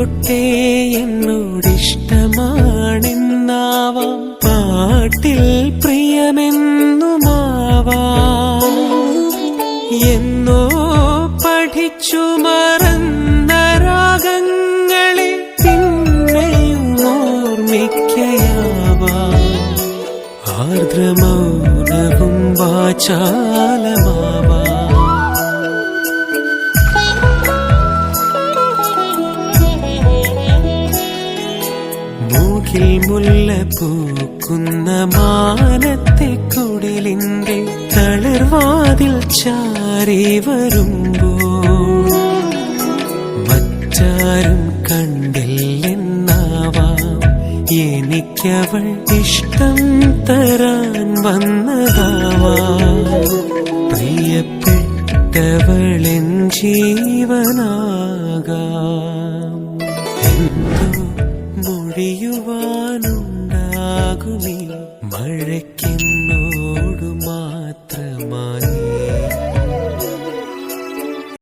തൊട്ടേ എന്നോടിഷ്ടമാണെന്നാവാം. പാട്ടിൽ പ്രിയമെന്നുമാവാം. എന്നോ പഠിച്ചു മറന്ന രാഗങ്ങളെ പിന്നെയും ഓർമ്മിക്കയാവാം. ആർദ്രമൗനവും വാചാലമാ മൂക്കിൽ മുല്ല പൂക്കുന്ന മാനത്തെ കുടിലിന്റെ തളിർവാതിൽ ചാരി വരുമ്പോൾ മറ്റാരും കണ്ടില്ലെന്നാവാം. എനിക്കവൾ ഇഷ്ടം തരാൻ വന്നതാവാം. പ്രിയപ്പെട്ടവളെൻ ജീവനാകാം. എന്തോ മൊഴിയുവാനുണ്ടാകുമീ മഴയ്ക്കെന്നോടു മാത്രം